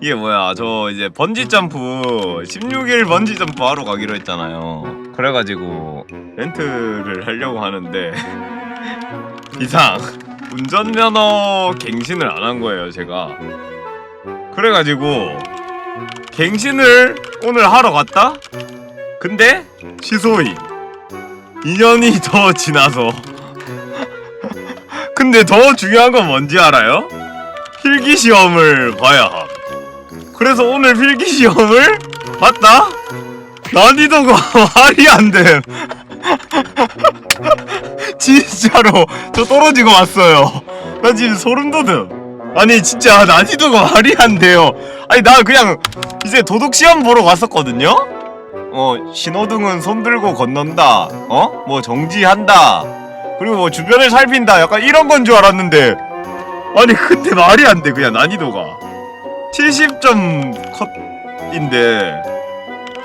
이게 뭐야 저 이제 번지 점프 16일 번지 점프 하러 가기로 했잖아요 그래가지고 렌트를 하려고 하는데 이상 운전면허 갱신을 안 한 거예요 제가 그래가지고 갱신을 오늘 하러 갔다? 근데 취소임 2년이 더 지나서 근데 더 중요한 건 뭔지 알아요? 필기 시험을 봐야 함. 그래서 오늘 필기 시험을 봤다? 난이도가 말이 안 됨. 진짜로 저 떨어지고 왔어요. 나 지금 소름 돋음. 아니 진짜 난이도가 말이 안 돼요. 아니 나 그냥 이제 도덕 시험 보러 갔었거든요. 어 신호등은 손 들고 건넌다. 어? 뭐 정지한다. 그리고 뭐 주변을 살핀다. 약간 이런 건 줄 알았는데 아니 근데 말이 안 돼 그냥 난이도가 70점 컷인데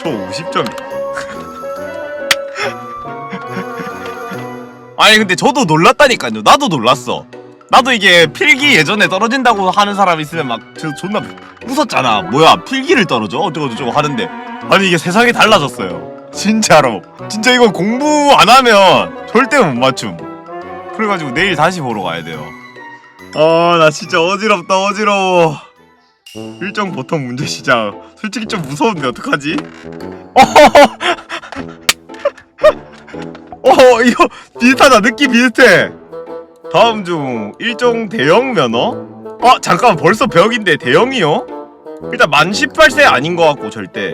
저 50점 아니 근데 저도 놀랐다니까요. 나도 놀랐어. 나도 이게 필기 예전에 떨어진다고 하는 사람 있으면 막 저 존나 웃었잖아. 뭐야 필기를 떨어져? 어쩌고 저쩌고 하는데. 아니 이게 세상이 달라졌어요. 진짜로. 진짜 이거 공부 안 하면 절대 못 맞춤. 그래가지고 내일 다시 보러 가야 돼요. 아 나 진짜 어지럽다 어지러워 일정 보통 문제 시작 솔직히 좀 무서운데 어떡하지? 어! 이거 비슷하다. 느낌 비슷해. 다음 중 일종 대형 면허? 아 잠깐만. 벌써 벽인데 대형이요? 일단 만 18세 아닌 것 같고 절대.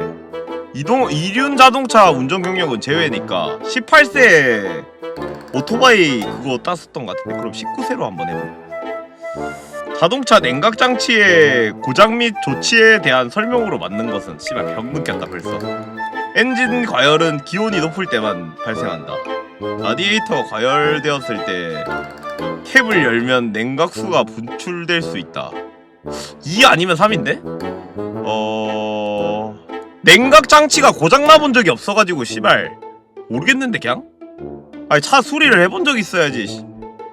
이동 이륜 자동차 운전 경력은 제외니까 18세 오토바이 그거 땄었던 것 같은데. 그럼 19세로 한번 해볼게 자동차 냉각 장치의 고장 및 조치에 대한 설명으로 맞는 것은 씨발 병 느꼈다 벌써. 엔진 과열은 기온이 높을 때만 발생한다. 라디에이터가 과열되었을 때 캡을 열면 냉각수가 분출될 수 있다. 2 아니면 3인데? 어... 냉각 장치가 고장 나 본 적이 없어가지고 씨발 모르겠는데 그냥? 아니 차 수리를 해본 적 있어야지. 씨.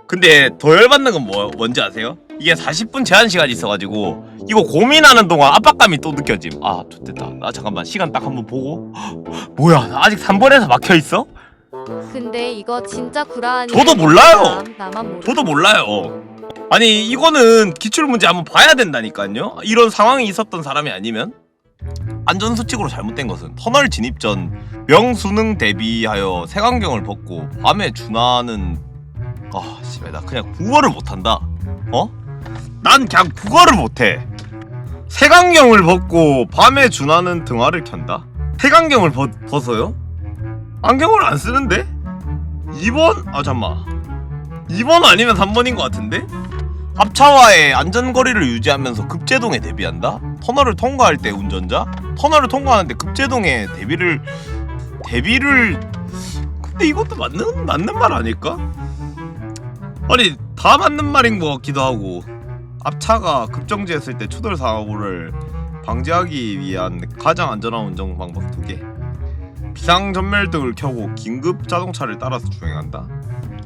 근데 더 열받는 건 뭐, 뭔지 아세요? 이게 40분 제한 시간이 있어가지고 이거 고민하는 동안 압박감이 또 느껴짐. 아 좋됐다. 나 잠깐만. 시간 딱 한번 보고. 뭐야? 나 아직 3번에서 막혀있어? 근데 이거 진짜 구라하니 저도 몰라요. 나만 모르 저도 몰라요. 아니 이거는 기출문제 한번 봐야 된다니까요. 이런 상황이 있었던 사람이 아니면 안전수칙으로 잘못된 것은 터널 진입 전 명수능 대비하여 색안경을 벗고 밤에 준하는 아 씨발 나 그냥 국어를 못한다. 어? 난 그냥 국어를 못해 색안경을 벗고 밤에 준하는 등화를 켠다? 색안경을 벗, 벗어요? 안경을 안 쓰는데? 2번? 아 잠만 2번 아니면 3번인 것 같은데? 앞차와의 안전거리를 유지하면서 급제동에 대비한다? 터널을 통과할 때 운전자? 터널을 통과하는데 급제동에 대비를 대비를 근데 이것도 맞는 맞는 말 아닐까? 아니 다 맞는 말인 것 같기도 하고 앞차가 급정지했을 때 추돌 사고를 방지하기 위한 가장 안전한 운전 방법 두 개. 비상 전멸등을 켜고 긴급 자동차를 따라서 주행한다.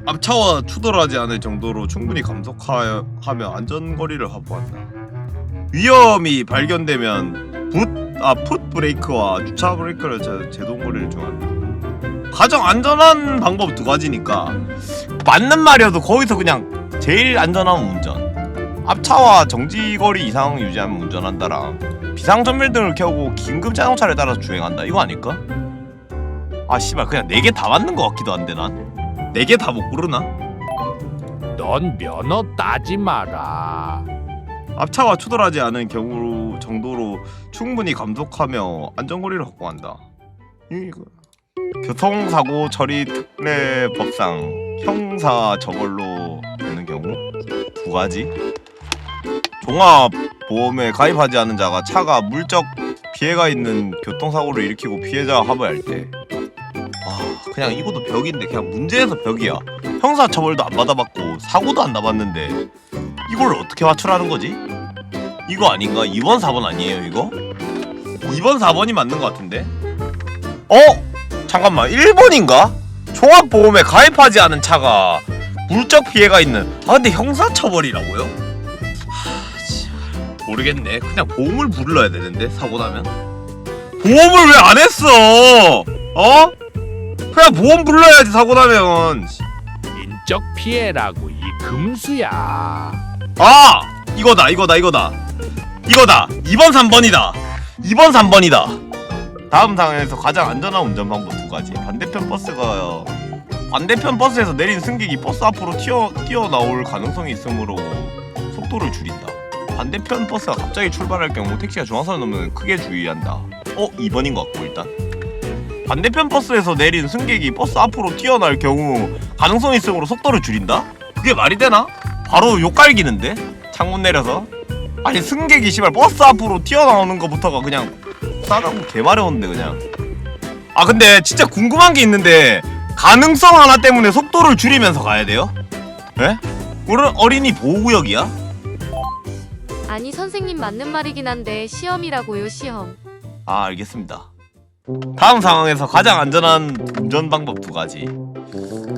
앞차와 추돌하지 않을 정도로 충분히 감속하며 안전거리를 확보한다. 위험이 발견되면 붓, 아, 풋 브레이크와 주차 브레이크를 제, 제동거리를 중한다. 가장 안전한 방법 두 가지니까 맞는 말이어도 거기서 그냥 제일 안전한 운전. 앞차와 정지거리 이상 유지하면 운전한다랑 비상전멸등을 켜고 긴급 자동차를 따라서 주행한다. 이거 아닐까? 아 씨발 그냥 네 개 다 맞는 것 같기도 한데 난. 네 개 다 못 고르나? 넌 면허 따지 마라. 앞차와 추돌하지 않은 경우 정도로 충분히 감속하며 안전거리를 확보한다. 이거 교통사고 처리 특례법상 형사 처벌로 되는 경우 두 가지. 종합보험에 가입하지 않은 자가 차가 물적 피해가 있는 교통사고를 일으키고 피해자와 합의할 때. 아 그냥 이것도 벽인데 그냥 문제에서 벽이야. 형사 처벌도 안 받아봤고 사고도 안 나봤는데 이걸 어떻게 맞추라는 거지? 이거 아닌가? 2번 4번 아니에요 이거? 2번 4번이 맞는 것 같은데? 어? 잠깐만 1번인가? 종합보험에 가입하지 않은 차가 물적 피해가 있는 아 근데 형사처벌이라고요? 모르겠네. 그냥 보험을 불러야 되는데 사고 나면. 보험을 왜 안 했어? 어? 그냥 보험 불러야지 사고 나면. 인적 피해라고 이 금수야. 아 이거다 이거다 이거다 이거다 2번 3번이다 2번 3번이다 다음 상황에서 가장 안전한 운전 방법 두 가지 반대편 버스가 반대편 버스에서 내린 승객이 버스 앞으로 튀어 뛰어나올 가능성이 있으므로 속도를 줄인다 반대편 버스가 갑자기 출발할 경우 택시가 중앙선을 넘으면 크게 주의한다 어 2번인 것 같고 일단 반대편 버스에서 내린 승객이 버스 앞으로 튀어나올 경우 가능성이 있으므로 속도를 줄인다? 그게 말이 되나? 바로 욕 갈기는데 창문 내려서 아니 승객이 씨발 버스 앞으로 튀어나오는 것부터가 그냥 싸가고 개마려운데 그냥 아 근데 진짜 궁금한 게 있는데 가능성 하나 때문에 속도를 줄이면서 가야 돼요? 에? 우리 어린이 보호구역이야? 아니 선생님 맞는 말이긴 한데 시험이라고요 시험. 아 알겠습니다. 다음 상황에서 가장 안전한 운전 방법 두 가지.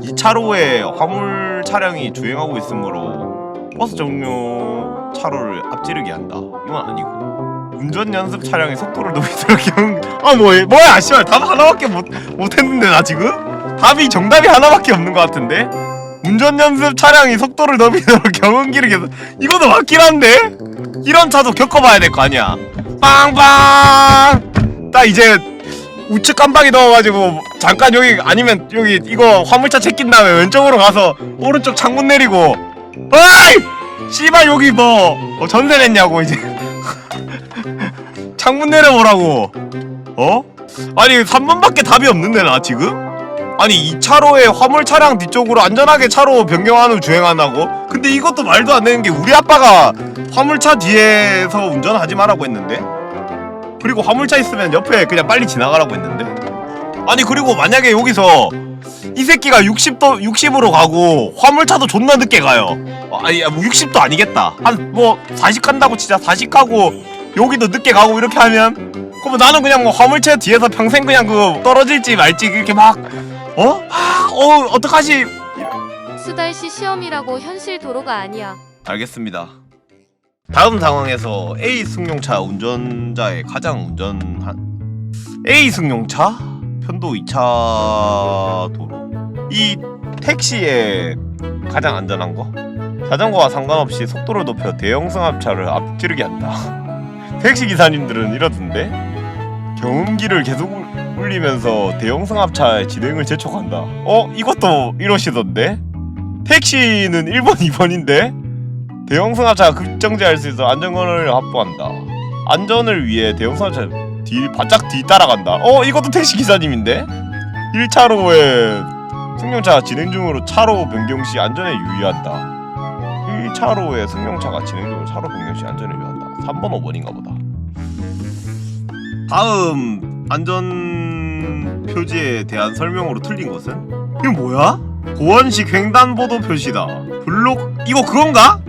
이 차로에 화물 차량이 주행하고 있으므로 버스 종료 차로를 앞지르게 한다. 이건 아니고. 운전 연습 차량의 속도를 높이도록 경... 아 뭐야 뭐야 씨발. 답 하나밖에 못 못했는데 나 지금? 답이 정답이 하나밖에 없는 것 같은데 운전 연습 차량이 속도를 높이도록 경운기를 계속 이것도 맞긴 한데? 이런 차도 겪어봐야 될 거 아니야. 빵빵! 나 이제 우측 깜빡이 넣어가지고 잠깐 여기 아니면 여기 이거 화물차 제낀 다음에 왼쪽으로 가서 오른쪽 창문 내리고. 어이! 씨발 여기 뭐 어, 전세 냈냐고 이제. 창문 내려보라고. 어? 아니 3번밖에 답이 없는데 나 지금? 아니 이 차로에 화물 차량 뒤쪽으로 안전하게 차로 변경하는 주행한다고? 근데 이것도 말도 안 되는 게 우리 아빠가 화물차 뒤에서 운전하지 말라고 했는데? 그리고 화물차 있으면 옆에 그냥 빨리 지나가라고 했는데? 아니 그리고 만약에 여기서 이 새끼가 60도 60으로 가고 화물차도 존나 늦게 가요. 어, 아니 뭐 60도 아니겠다. 한 뭐 40 간다고 치자. 40 가고 여기도 늦게 가고 이렇게 하면? 그러면 나는 그냥 뭐 화물차 뒤에서 평생 그냥 그 떨어질지 말지 이렇게 막 어? 아, 어 어떡하지 수달시 시험이라고 현실 도로가 아니야. 알겠습니다. 다음 상황에서 A 승용차 운전자의 가장 운전한 A 승용차 편도 2차 도로 이 택시의 가장 안전한 거 자전거와 상관없이 속도를 높여 대형 승합차를 앞지르게 한다. 택시 기사님들은 이러던데 경운기를 계속 울- 울리면서 대형 승합차의 진행을 재촉한다. 어 이것도 이러시던데 택시는 1번 2번인데 대형 승합차가 급정지할 수 있어 안전거를 확보한다. 안전을 위해 대형 승합차 뒤 바짝 뒤 따라간다. 어 이것도 택시 기사님인데 1차로에 승용차가 진행 중으로 차로 변경 시 안전에 유의한다. 1차로에 승용차가 진행 중으로 차로 변경 시 안전에 유의한다. 3번 5번인가 보다. 다음 안전 표지에 대한 설명으로 틀린 것은 이거 뭐야? 고원식 횡단보도 표시다. 블록 이거 그건가?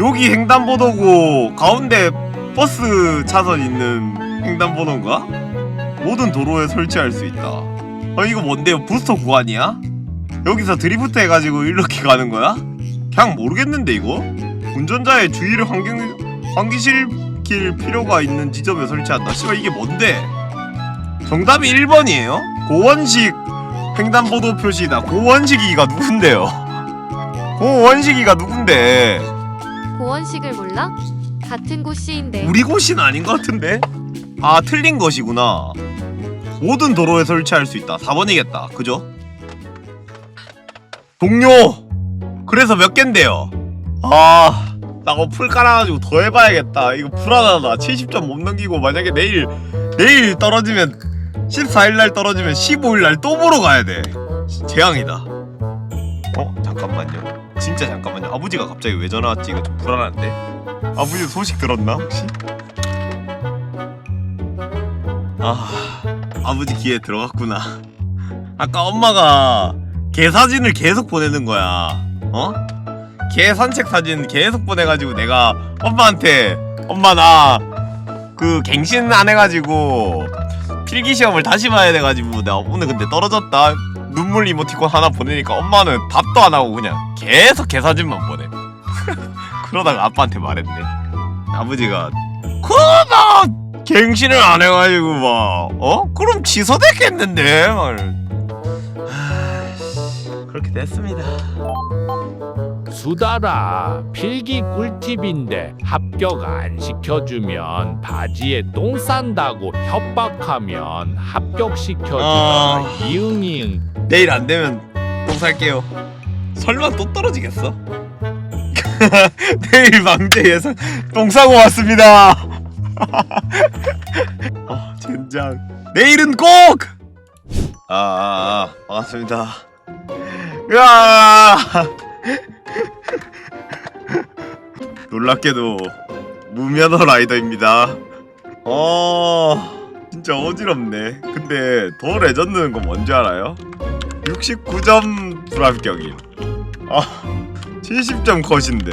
여기 횡단보도고 가운데 버스 차선 있는 횡단보도인가? 모든 도로에 설치할 수 있다. 어 이거 뭔데요? 부스터 구간이야? 여기서 드리프트 해가지고 이렇게 가는 거야? 그냥 모르겠는데 이거? 운전자의 주의를 환경 환기시킬 필요가 있는 지점에 설치한다. 씨발 이게 뭔데? 정답이 1번이에요? 고원식 횡단보도 표시다. 고원식이가 누군데요? 고원식이가 누군데? 고원식을 몰라? 같은 곳시인데. 우리 곳은 아닌 것 같은데? 아 틀린 것이구나. 모든 도로에 설치할 수 있다. 4번이겠다. 그죠? 동료. 그래서 몇 갠데요? 아, 나 어플 깔아가지고 더 해봐야겠다. 이거 불안하다. 70점 못 넘기고 만약에 내일 내일 떨어지면 14일 날 떨어지면 15일 날 또 보러 가야 돼. 재앙이다. 어 잠깐만요. 진짜 잠깐만요. 아버지가 갑자기 왜 전화 왔지? 이거 좀 불안한데. 아버지 소식 들었나 혹시? 아 아버지 귀에 들어갔구나. 아까 엄마가 개 사진을 계속 보내는 거야. 어? 개 산책 사진 계속 보내가지고 내가 엄마한테 엄마 나 그 갱신 안 해가지고 필기 시험을 다시 봐야 돼가지고 내가 오늘 근데 떨어졌다 눈물 이모티콘 하나 보내니까 엄마는 답도 안 하고 그냥 계속 개 사진만 보내. 그러다가 아빠한테 말했네. 아버지가 그막 갱신을 안 해가지고 막 어? 그럼 취소됐겠는데 막 아이씨, 그렇게 됐습니다. 수달아 필기 꿀팁인데 합격 안 시켜주면 바지에 똥 싼다고 협박하면 합격시켜주라 아. 이응이응. 내일 안 되면 똥 살게요. 설마 또 떨어지겠어? 내일 망제 예상 똥 싸고 왔습니다. 아 젠장. 내일은 꼭! 아, 아, 아 반갑습니다 으아! 놀랍게도 무면허 라이더입니다. 어 진짜 어지럽네. 근데 더 레전드는 건 뭔지 알아요? 69점 불합격임 아 70점 컷인데.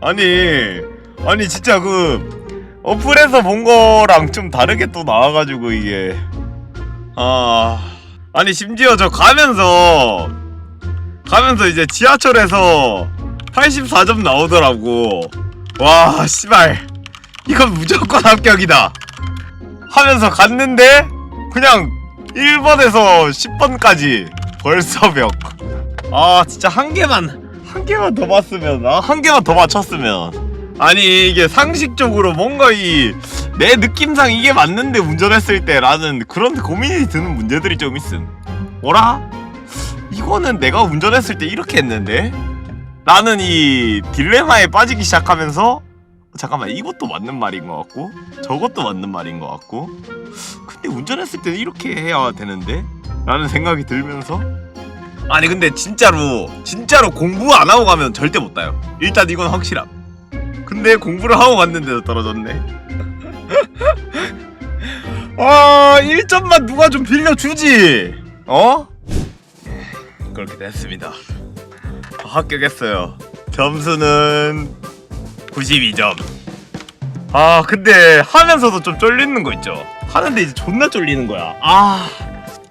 아니 아니 진짜 그 어플에서 본 거랑 좀 다르게 또 나와가지고 이게. 아 아니 심지어 저 가면서 가면서 이제 지하철에서 84점 나오더라고. 와 씨발. 이건 무조건 합격이다. 하면서 갔는데 그냥 1번에서 10번까지 벌써 벽. 아 진짜 한 개만 한 개만 더 봤으면 아 한 개만 더 맞췄으면. 아니 이게 상식적으로 뭔가 이 내 느낌상 이게 맞는데 운전했을 때라는 그런 고민이 드는 문제들이 좀 있음. 뭐라? 이거는 내가 운전했을 때 이렇게 했는데? 라는 이 딜레마에 빠지기 시작하면서 잠깐만 이것도 맞는 말인 것 같고 저것도 맞는 말인 것 같고 근데 운전했을 때는 이렇게 해야 되는데? 라는 생각이 들면서 아니 근데 진짜로 진짜로 공부 안 하고 가면 절대 못 따요 일단 이건 확실함 근데 공부를 하고 갔는데도 떨어졌네 아 1점만 누가 좀 빌려주지. 어? 그렇게 됐습니다. 합격했어요. 점수는 92점. 아 근데 하면서도 좀 쫄리는 거 있죠? 하는데 이제 존나 쫄리는 거야. 아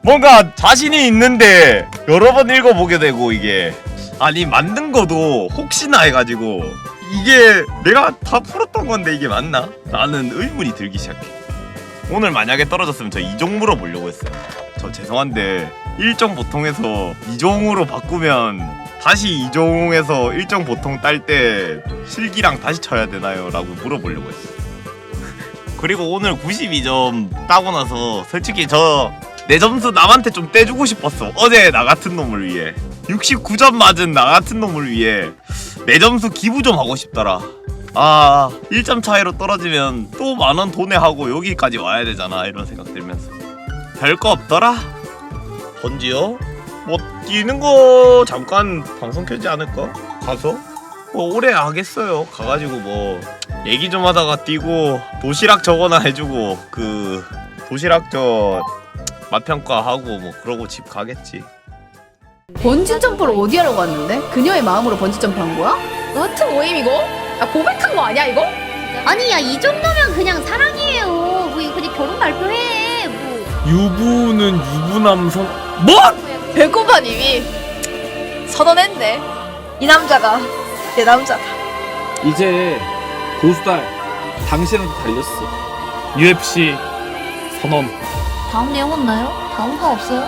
뭔가 자신이 있는데 여러 번 읽어보게 되고 이게. 아니 만든 거도 혹시나 해가지고 이게 내가 다 풀었던 건데 이게 맞나? 라는 의문이 들기 시작해 오늘 만약에 떨어졌으면 저 이종 물어보려고 했어요. 저 죄송한데 일정 보통에서 이종으로 바꾸면 다시 이종에서 일정 보통 딸 때 실기랑 다시 쳐야 되나요? 라고 물어보려고 했어요. 그리고 오늘 92점 따고 나서 솔직히 저 내 점수 남한테 좀 떼주고 싶었어. 어제 나 같은 놈을 위해. 69점 맞은 나 같은 놈을 위해 내 점수 기부 좀 하고 싶더라 아 1점 차이로 떨어지면 또 만원 돈에 하고 여기까지 와야 되잖아 이런 생각 들면서 별거 없더라 번지요? 뭐 뛰는 거 잠깐 방송 켜지 않을까? 가서? 뭐 오래 하겠어요 가가지고 뭐 얘기 좀 하다가 뛰고 도시락 적어나 해주고 그 도시락 저 맛평가 하고 뭐 그러고 집 가겠지 번지 점프를 어디 하려고 왔는데? 그녀의 마음으로 번지 점프 한 거야? 같은 모임 이거? 아 고백한 거 아니야 이거? 아니 야 이 정도면 그냥 사랑이에요. 뭐 이거 그냥 결혼 발표해. 뭐 유부는 유부남성 뭐? 배꼽아님이 선언했네 이 남자가 내 남자다 이제 고수달 당신한테 달렸어. UFC 선언 다음 내용 없나요? 다음 거 없어요?